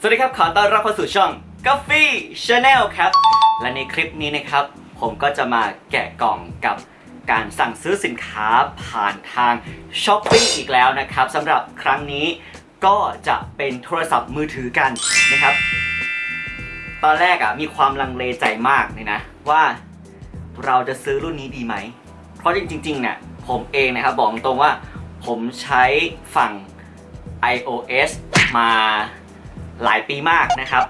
สวัสดีครับ ขอต้อนรับเข้าสู่ช่อง g a f f y Channel ครับ และในคลิปนี้นะครับ ผมก็จะมาแกะกล่องกับการสั่งซื้อสินค้าผ่านทาง s h o p e e อีกแล้วนะครับสำหรับครั้งนี้ก็จะเป็นโทรศัพท์มือถือกันนะครับ ตอนแรกอะมีความลังเลใจมากเลยนะ ว่าเราจะซื้อรุ่นนี้ดีไหม เพราะจริงๆเนี่ยผมเองนะครับบอกตรงว่าผมใช้ฝั่ง iOS มา หลายปีมากนะครับ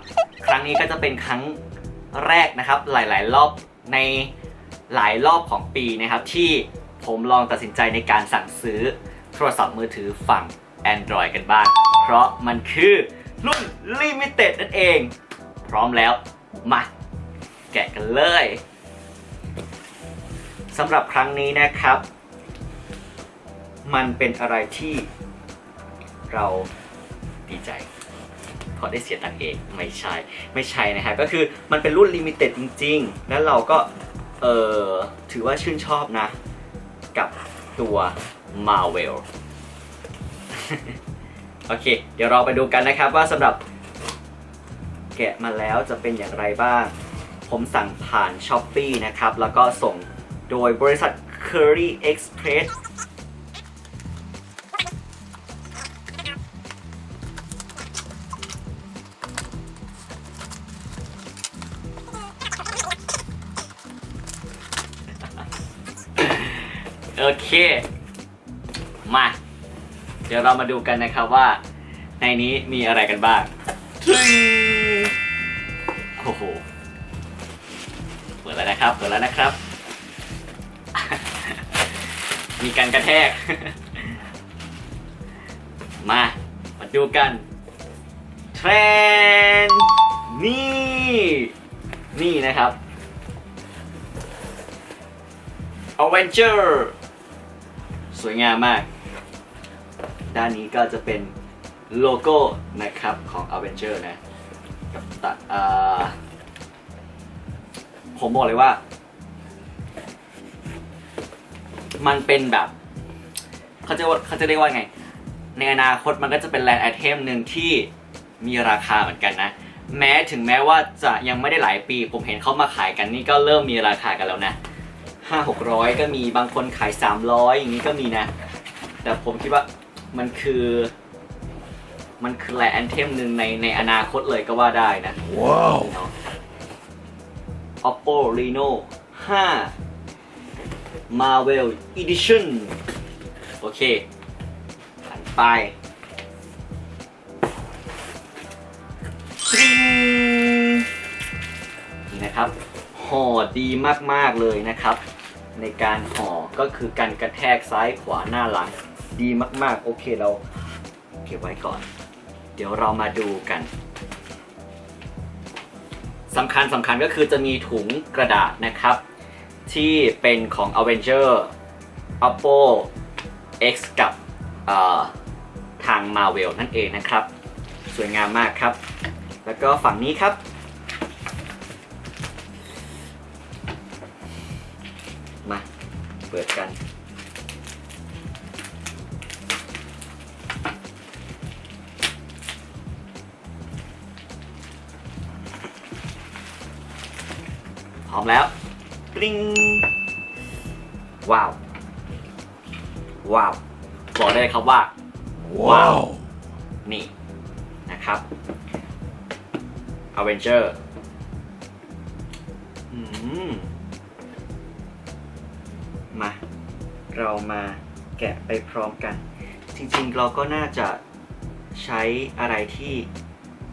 ครั้งนี้ก็จะเป็นครั้งแรกนะครับ หลาย ๆ รอบในหลายรอบของปีนะครับ ที่ผมลองตัดสินใจในการสั่งซื้อโทรศัพท์มือถือฝั่ง Android กันบ้าง เพราะมันคือรุ่น Limited นั่นเอง พร้อมแล้ว มา แกะกันเลยสำหรับครั้งนี้นะครับ มันเป็นอะไรที่เราดีใจ พราะได้เสียตังค์เองไม่ใช่ไม่ใช่นะฮะก็คือมันเป็นรุ่นลิมิเต็ดจริง ๆ แล้วเราก็เออถือว่าชื่นชอบนะ กับตัว Marvel โอเค เดี๋ยวเราไปดูกันนะครับว่าสำหรับแกะมาแล้วจะเป็นอย่างไรบ้าง ผมสั่งผ่าน s h อ p e e นะครับ แล้วก็ส่งโดยบริษัท Curry Express เค มา เดี๋ยวเรามาดูกันนะครับว่า ในนี้มีอะไรกันบ้างโอ้โหเปิดแล้วนะครับ เปิดแล้วนะครับ มีการกระแทก มา มาดูกันเทรนด์นี่ นี่นะครับ Avenger สวยงามมาก ด้านนี้ก็จะเป็นโลโก้นะครับของ Avenger นะ กับตะอ่าผมบอกเลยว่า มันเป็นแบบเขาจะว่าเขาจะเรียกว่าไง ในอนาคตมันก็จะเป็นแลนด์ไอเทมหนึ่งที่มีราคาเหมือนกันนะ แม้ถึงแม้ว่าจะยังไม่ได้หลายปี ผมเห็นเขามาขายกันนี่ก็เริ่มมีราคากันแล้วนะ ห้าหกร้อยก็มีบางคนขายสามร้อยอย่างนี้ก็มีนะ แต่ผมคิดว่ามันคือ มันคือแหละแอนเทมหนึ่งในในอนาคตเลยก็ว่าได้นะ ว้าวเนาะ Oppo Reno 5 Marvel Edition โอเคผ่านไปตริงนี่นะครับห่อดีมาก ๆ เลยนะครับ ในการห่อก็คือการกระแทกซ้ายขวาหน้าหลัง ดีมากๆ โอเคเราเก็บไว้ก่อน เดี๋ยวเรามาดูกันสำคัญสำคัญก็คือจะมีถุงกระดาษนะครับ ที่เป็นของ Avenger Oppo X กับเอ่อทาง Marvel นั่นเองนะครับ สวยงามมากครับ แล้วก็ฝั่งนี้ครับ เปิดกัน พร้อมแล้วกริ๊งว้าว ว้าวบอกได้เลยครับว่า ว้าว นี่นะครับ Avenger อืม มา เรามาแกะไปพร้อมกัน จริงๆเราก็น่าจะใช้อะไรที่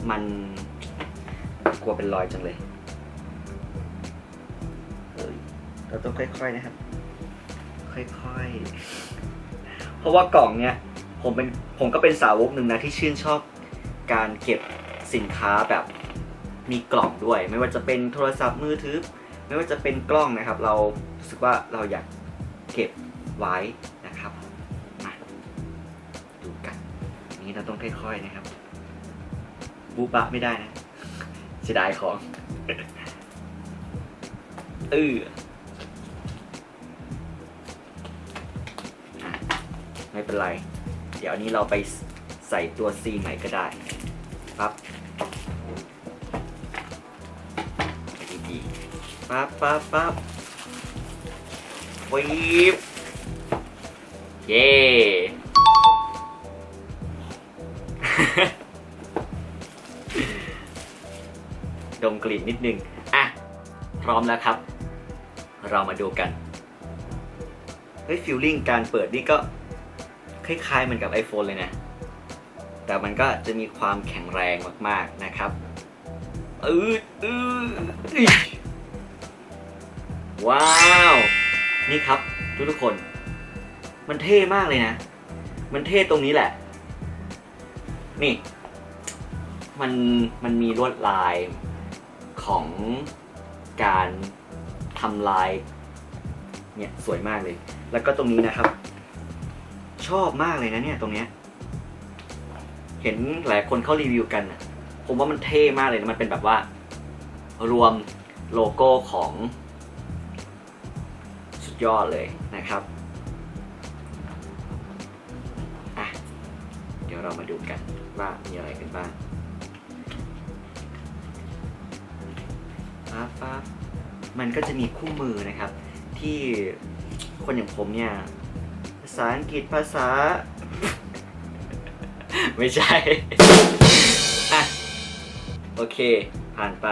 มันกลัวเป็นรอยจังเลยเอ้ยเราต้องค่อยๆนะครับ ค่อยๆ เพราะว่ากล่องเนี้ยผมเป็นผมก็เป็นสาวกหนึ่งนะที่ชื่นชอบการเก็บสินค้าแบบมีกล่องด้วย ไม่ว่าจะเป็นโทรศัพท์มือถือ ไม่ว่าจะเป็นกล้องนะครับ เรารู้สึกว่าเราอยาก เก็บไว้นะครับ มาดูกันอันนี้เราต้องค่อยๆนะครับ บูบะไม่ได้นะเสียดายของเออไม่เป็นไร เดี๋ยวอันนี้เราไปใส่ตัวซีใหม่ก็ได้ปั๊บดีๆปั๊บปั๊บปั๊บ วีบเย้ดมกลิ่นนิดนึง อะ พร้อมแล้วครับ เรามาดูกัน เฮ้ยฟิลลิ่งการเปิดนี่ก็ คล้ายๆเหมือนกับ iPhone เลยนะ แต่มันก็จะมีความแข็งแรงมากๆนะครับอืดอืดอิ๊ยว้าว นี่ครับ ทุกทุกคน มันเท่มากเลยนะ มันเท่ตรงนี้แหละ นี่ มันมันมีลวดลายของการทำลาย เนี่ยสวยมากเลย แล้วก็ตรงนี้นะครับ ชอบมากเลยนะเนี่ยตรงเนี้ย เห็นหลายคนเขารีวิวกันนะผมว่ามันเท่มากเลยนะมันเป็นแบบว่า รวมโลโก้ของ ดยอดเลยนะครับอะเดี๋ยวเรามาดูกันว่ามีอะไรกันบ้างปั๊บปั๊บมันก็จะมีคู่มือนะครับ ที่คนอย่างผมเนี่ย ภาษาอังกฤษภาษา ไม่ใช่ อะ โอเค ผ่านไป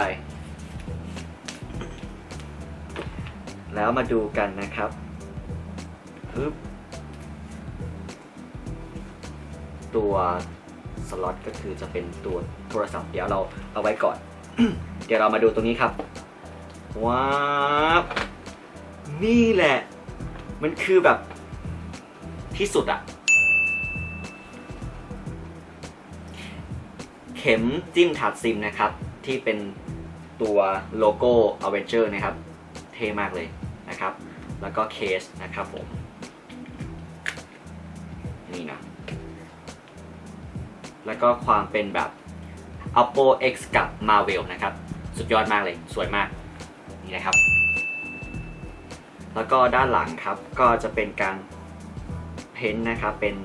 แล้วมาดูกันนะครับปึ๊บตัวสล็อตก็คือจะเป็นตัวโทรศัพท์เดี๋ยวเราเอาไว้ก่อน เดี๋ยวเรามาดูตรงนี้ครับว้าวนี่แหละ มันคือแบบที่สุดอะเข็มจิ้มถาดซิมนะครับ ที่เป็นตัวโลโก้ a v e n g e r นะครับ เท่มากเลย นะครับ แล้วก็เคสนะครับผม นี่นะ แล้วก็ความเป็นแบบ Oppo X กับ Marvel นะครับ สุดยอดมากเลย สวยมาก นี่นะครับ แล้วก็ด้านหลังครับ ก็จะเป็นการเพ้นท์นะครับ เป็น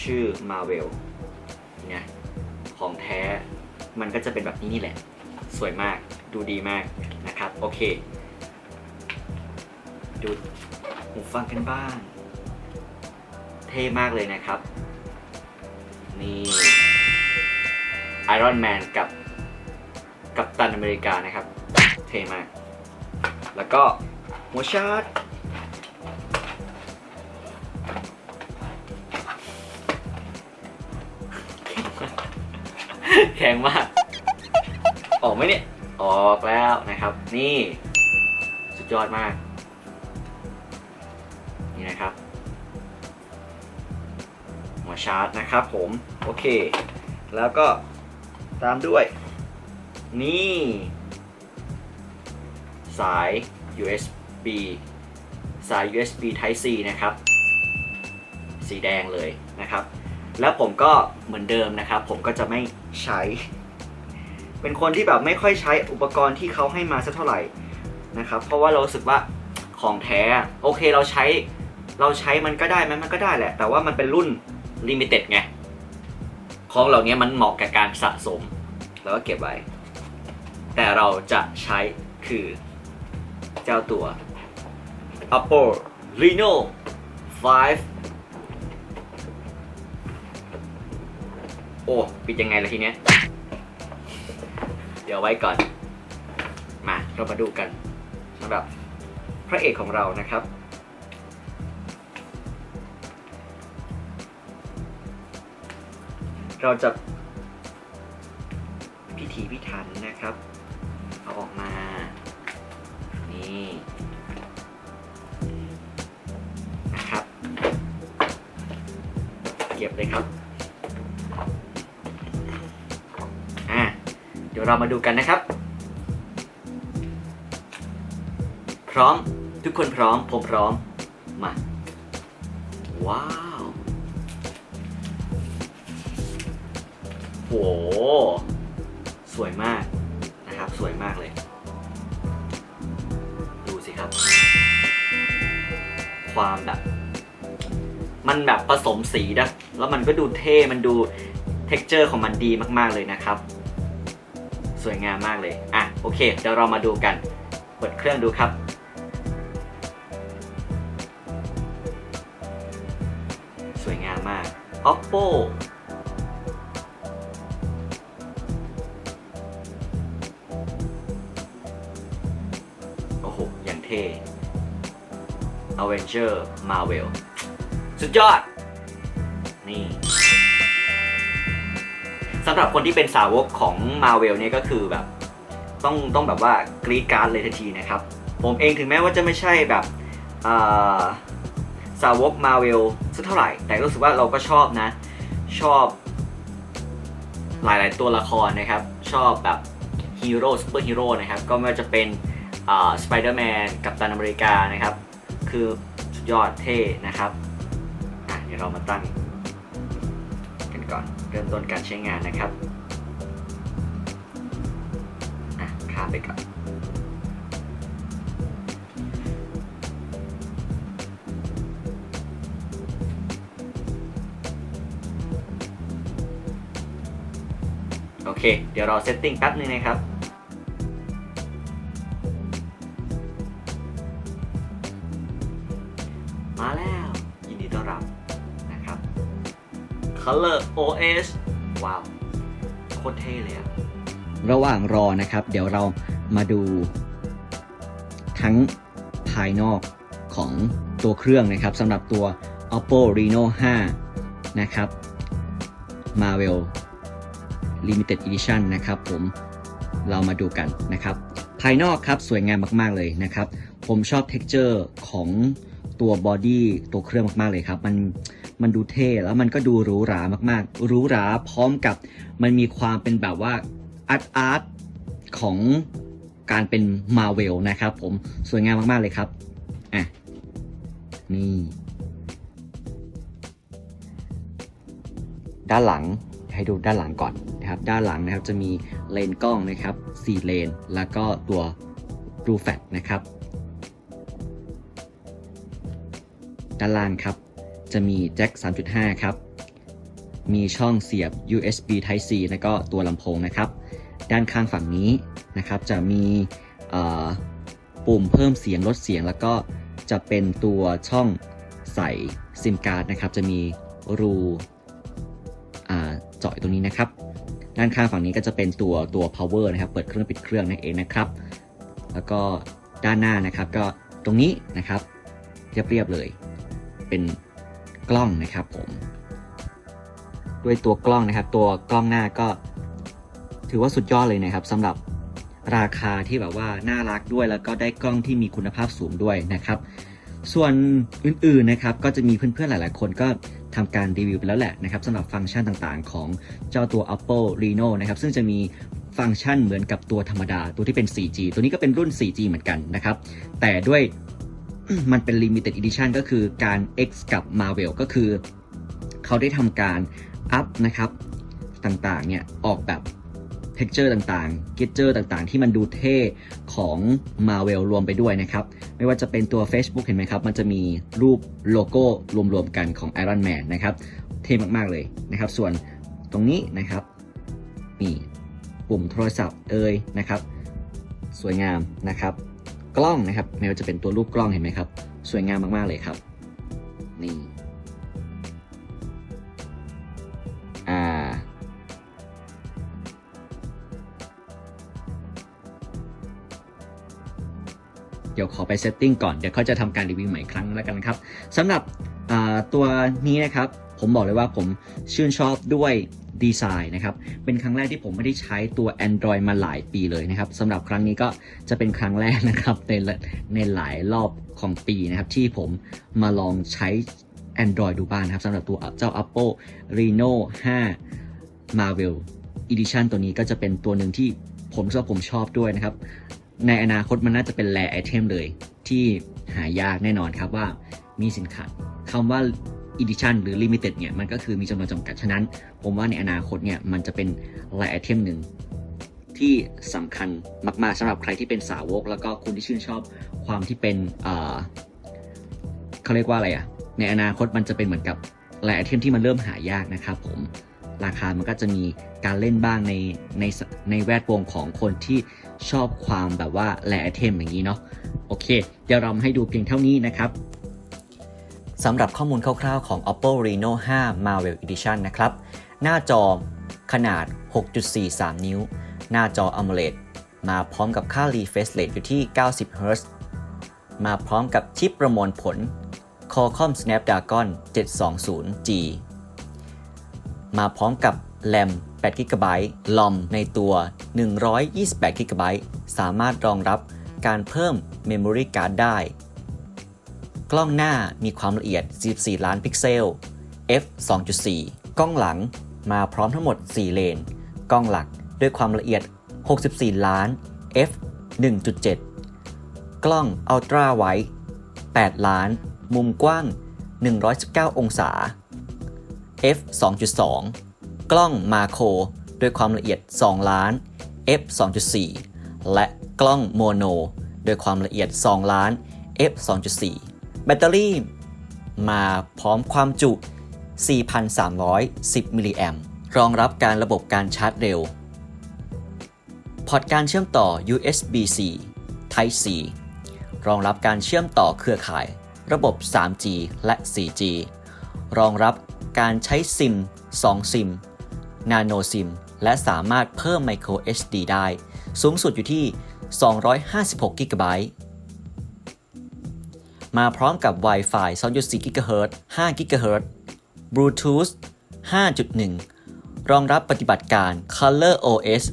ชื่อ Marvel เนี่ยของแท้ มันก็จะเป็นแบบนี้นี่แหละ สวยมาก ดูดีมากนะครับ โอเค ดูหูฟังกันบ้าง เท่มากเลยนะครับ นี่ Iron Man กับกับตันอเมริกานะครับ เท่มาก แล้วก็หัวชาร์จแข็งมาก ออกไหมเนี่ย ออกแล้วนะครับ นี่ สุดยอดมาการ์จนะครับผมโอเค แล้วก็ตามด้วย นี่ สาย USB สาย USB Type C นะครับ สีแดงเลยนะครับ แล้วผมก็เหมือนเดิมนะครับ ผมก็จะไม่ใช้ เป็นคนที่แบบไม่ค่อยใช้อุปกรณ์ที่เขาให้มาสักเท่าไหร่นะครับ เพราะว่าเราสึกว่าของแท้ โอเคเราใช้เราใช้มันก็ได้ไหมมันก็ได้แหละ แต่ว่ามันเป็นรุ่น ลิมิเต็ดไง ของเหล่านี้มันเหมาะกับการสะสม แล้วก็เก็บไว้ แต่เราจะใช้คือเจ้าตัว Oppo Reno 5 โอ้ ปิดยังไงล่ะทีเนี้ย เดี๋ยวไว้ก่อน มาเรามาดูกันสำหรับพระเอกของเรานะครับ เราจะพิถีพิถันนะครับ เอาออกมา นี่นะครับ เก็บเลยครับ อะ เดี๋ยวเรามาดูกันนะครับ พร้อม ทุกคนพร้อม ผมพร้อม มา ว้าว ห สวยมากนะครับ สวยมากเลย ดูสิครับ ความแบบ มันแบบผสมสีนะ แล้วมันก็ดูเท่ มันดูเท็กเจอร์ของมันดีมากๆเลยนะครับ สวยงามมากเลย อะ โอเค เดี๋ยวเรามาดูกัน เปิดเครื่องดูครับสวยงามมาก oppo Avenger Marvel สุดยอด นี่สำหรับคนที่เป็นสาวกของ Marvel เนี่ยก็คือแบบ ต้องต้องแบบว่ากรีดกรารเลยทันทีนะครับ ผมเองถึงแม้ว่าจะไม่ใช่แบบสาวก Marvel สักเท่าไหร่ แต่รู้สึกว่าเราก็ชอบนะ ชอบหลาย ๆ ตัวละครนะครับ ชอบแบบฮีโร่ซูเปอร์ฮีโร่นะครับ ก็ไม่ว่าจะเป็นสไปเดอร์แมนกับตันอเมริกานะครับ คือสุดยอดเท่นะครับอะเดี๋ยวเรามาตั้งกันก่อน เริ่มต้นการใช้งานนะครับอะข้ามไปก่อนโอเค เดี๋ยวรอเซตติ้งแป๊บนึงนะครับ Color OS ว้าวโคตรเท่เลยอะระหว่างรอนะครับ เดี๋ยวเรามาดูทั้งภายนอกของตัวเครื่องนะครับสำหรับตัว Oppo Reno 5 นะครับ Marvel Limited Edition นะครับผมเรามาดูกันนะครับ ภายนอกครับสวยงามมากๆเลยนะครับ ผมชอบ texture ของตัวบอดี้ตัวเครื่องมากๆเลยครับ มัน มันดูเท่แล้วมันก็ดูหรูหรามากๆหรูหราพร้อมกับมันมีความเป็นแบบว่าอาร์ตอาร์ตของการเป็นมาเวลนะครับผมสวยงามมากๆเลยครับอะนี่ด้านหลังให้ดูด้านหลังก่อนนะครับด้านหลังนะครับจะมีเลนกล้องนะครับ4เลน แล้วก็ตัว Blue Fat นะครับ ด้านล่างครับ จะมีแจ็ค 3.5 ครับ มีช่องเสียบ USB Type C แล้วก็ตัวลำโพงนะครับ ด้านข้างฝั่งนี้นะครับ จะมีปุ่มเพิ่มเสียงลดเสียง แล้วก็จะเป็นตัวช่องใส่ซิมการ์ดนะครับ จะมีรูเจาะตรงนี้นะครับ ด้านข้างฝั่งนี้ก็จะเป็นตัวตัว power นะครับ เปิดเครื่องปิดเครื่องนั่นเองนะครับ แล้วก็ด้านหน้านะครับ ก็ตรงนี้นะครับเรียบๆเลย เป็น กล้องนะครับผม ด้วยตัวกล้องนะครับ ตัวกล้องหน้าก็ ถือว่าสุดยอดเลยนะครับสำหรับราคาที่แบบว่าน่ารักด้วยแล้วก็ได้กล้องที่มีคุณภาพสูงด้วยนะครับ ส่วนอื่นๆนะครับก็จะมีเพื่อนๆหลาย ๆ คนก็ทำการรีวิวไปแล้วแหละนะครับสำหรับฟังก์ชันต่างๆ ของเจ้าตัว Apple Reno นะครับ ซึ่งจะมีฟังก์ชันเหมือนกับตัวธรรมดาตัวที่เป็น 4G ตัวนี้ก็เป็นรุ่น 4G เหมือนกันนะครับ แต่ด้วย มันเป็น Limited Edition ก็คือการ X กับ Marvel ก็คือ เขาได้ทำการอัพนะครับต่างๆเนี่ยออกแบบ texture ต่างๆ g e t u r e ต่างๆ ที่มันดูเท่ของ Marvel รวมไปด้วยนะครับ ไม่ว่าจะเป็นตัว Facebook เห็นไหมครับ มันจะมีรูปโลโก้รวมๆกันของ Iron Man นะครับ เท่มากๆเลยนะครับ ส่วนตรงนี้นะครับนี่ปุ่มโทรศัพท์เอ่ยนะครับ สวยงามนะครับ กล้องนะครับ ไม่ว่าจะเป็นตัวรูปกล้องเห็นไหมครับ สวยงามมาก ๆ เลยครับ นี่อ่าเดี๋ยวขอไปเซตติ้งก่อน เดี๋ยวเขาจะทำการรีวิวใหม่ครั้งแล้วกันครับสำหรับตัวนี้นะครับ ผมบอกเลยว่าผมชื่นชอบด้วยดีไซน์นะครับ เป็นครั้งแรกที่ผมไม่ได้ใช้ตัว Android มาหลายปีเลยนะครับสำหรับครั้งนี้ก็จะเป็นครั้งแรกนะครับในในหลายรอบของปีนะครับ ที่ผมมาลองใช้ Android ดูบ้างนะครับสำหรับตัวเจ้า Apple Reno 5 Marvel Edition ตัวนี้ก็จะเป็นตัวหนึ่งที่ผมชอบผมชอบด้วยนะครับ ในอนาคตมันน่าจะเป็นแ a ไอเทมเลย ที่หายากแน่นอนครับว่ามีสินค้าคำว่า Edition หรือ Limited เนี่ยมันก็คือมีจำนวนจำกัดฉะนั้น ผมว่าในอนาคตเนี่ยมันจะเป็นแ a ไอเทมหนึ่งที่สำคัญมาก ๆสำหรับใครที่เป็นสาวก แล้วก็คุณที่ชื่นชอบความที่เป็นเขาเรียกว่าอะไรอะในอนาคตมันจะเป็นเหมือนกับแ a ไอเทมที่มันเริ่มหายากนะครับผมราคามันก็จะมีการเล่นบ้างในในในแวดวงของคนที่ชอบความแบบว่าแลไอเทมอย่างนี้เนาะโอเค เดี๋ยวเรามาให้ดูเพียงเท่านี้นะครับ สำหรับข้อมูลคร่าวๆของ Oppo Reno 5 Marvel Edition นะครับ หน้าจอขนาด 6.43 นิ้ว หน้าจอ AMOLED มาพร้อมกับค่า refresh rate อยู่ที่ 90 Hz มาพร้อมกับชิปประมวลผล Qualcomm Snapdragon 720G มาพร้อมกับแรม8 GB ลอมในตัว 128 GB สามารถรองรับการเพิ่ม Memory Card ได้ กล้องหน้ามีความละเอียด 14 ล้านพิกเซล f 2.4 กล้องหลังมาพร้อมทั้งหมด 4 เลน กล้องหลักด้วยความละเอียด 64 ล้าน f 1.7 กล้อง Ultra Wide 8ล้าน มุมกว้าง 119 องศา f 2.2 กล้องมาโครด้วยความละเอียด 2 ล้าน f 2.4 และกล้องโมโนด้วยความละเอียด 2 ล้าน f 2.4 แบตเตอรี่มาพร้อมความจุ 4,310 มิลลิแอมรองรับการระบบการชาร์จเร็ว พอร์ตการเชื่อมต่อ USB-C Type C รองรับการเชื่อมต่อเครือข่าย ระบบ 3G และ 4G รองรับการใช้ซิม 2 ซิม Nano SIM และสามารถเพิ่ม Micro SD ได้ สูงสุดอยู่ที่ 256 g b มาพร้อมกับ Wi-Fi 2.4 GHz 5 GHz Bluetooth 5.1 รองรับปฏิบัติการ Color OS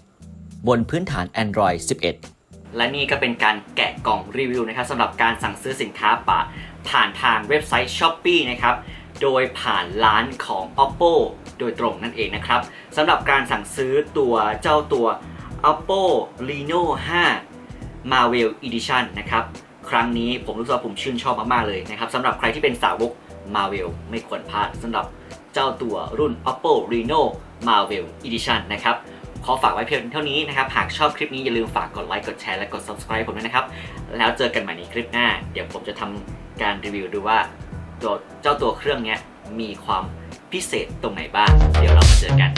11 บนพื้นฐาน Android 11 และนี่ก็เป็นการแกะกล่องรีวิวนะครับสำหรับการสั่งซื้อสินค้าป่าผ่านทางเว็บไซต์ s h o p e e นะครับ โดยผ่านร้านของ Oppo โดยตรงนั่นเองนะครับสำหรับการสั่งซื้อตัวเจ้าตัว Oppo Reno 5 Marvel Edition นะครับ ครั้งนี้ผมรู้สึกว่าผมชื่นชอบมาก ๆ เลยนะครับสำหรับใครที่เป็นสาวก Marvel ไม่ควรพลาดสำหรับเจ้าตัวรุ่น Oppo Reno Marvel Edition นะครับขอฝากไว้เพียงเท่านี้นะครับ หากชอบคลิปนี้อย่าลืมฝากกดไลค์กดแชร์และกด subscribe ผมด้วยนะครับ แล้วเจอกันใหม่ในคลิปหน้า เดี๋ยวผมจะทำการรีวิวดูว่าตัวเจ้าตัวเครื่องนี้มีความพิเศษตรงไหนบ้าง เดี๋ยวเรามาเจอกัน